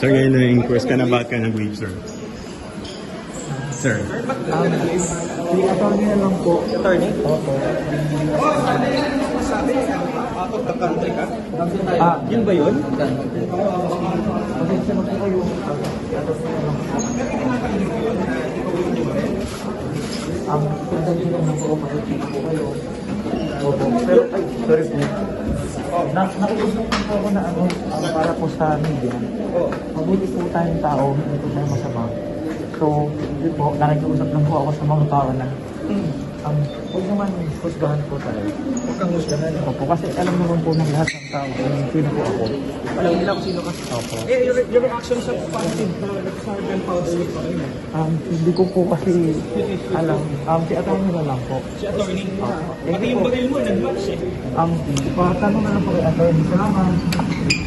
Sir, ngayon na-inquest ka na bakit ka nag-leave, sir? Sir. Um, si attorney na lang po. Attorney? Opo. Sabi, out of the country ka? Ah, Yun ba yun? Pasensya na po kayo. Attorney na lang po. Um, pasensya na lang po. Pasensya na po kayo. Opo. Ay, sorry po. Na, nakiusap po ako na ano, um, para po sa media. Mabuti po tayong tao, hindi po tayo masama. So, yun po, nakikiusap lang po ako sa mga tao na huwag naman husgahan po tayo. Huwag kang husgahan. Opo, kasi alam naman po ng lahat ng tao kung sino po ako. Alam nila kung sino ka. Opo. Eh, your, your reaction sa positive na nag-sour gunpowder with rin. Um, hindi ko po kasi alam. Um, si attorney na lang po. Si attorney. Opo. Pati yung baril mo, nag-match eh. Um, patanong na lang po kay attorney. Salamat.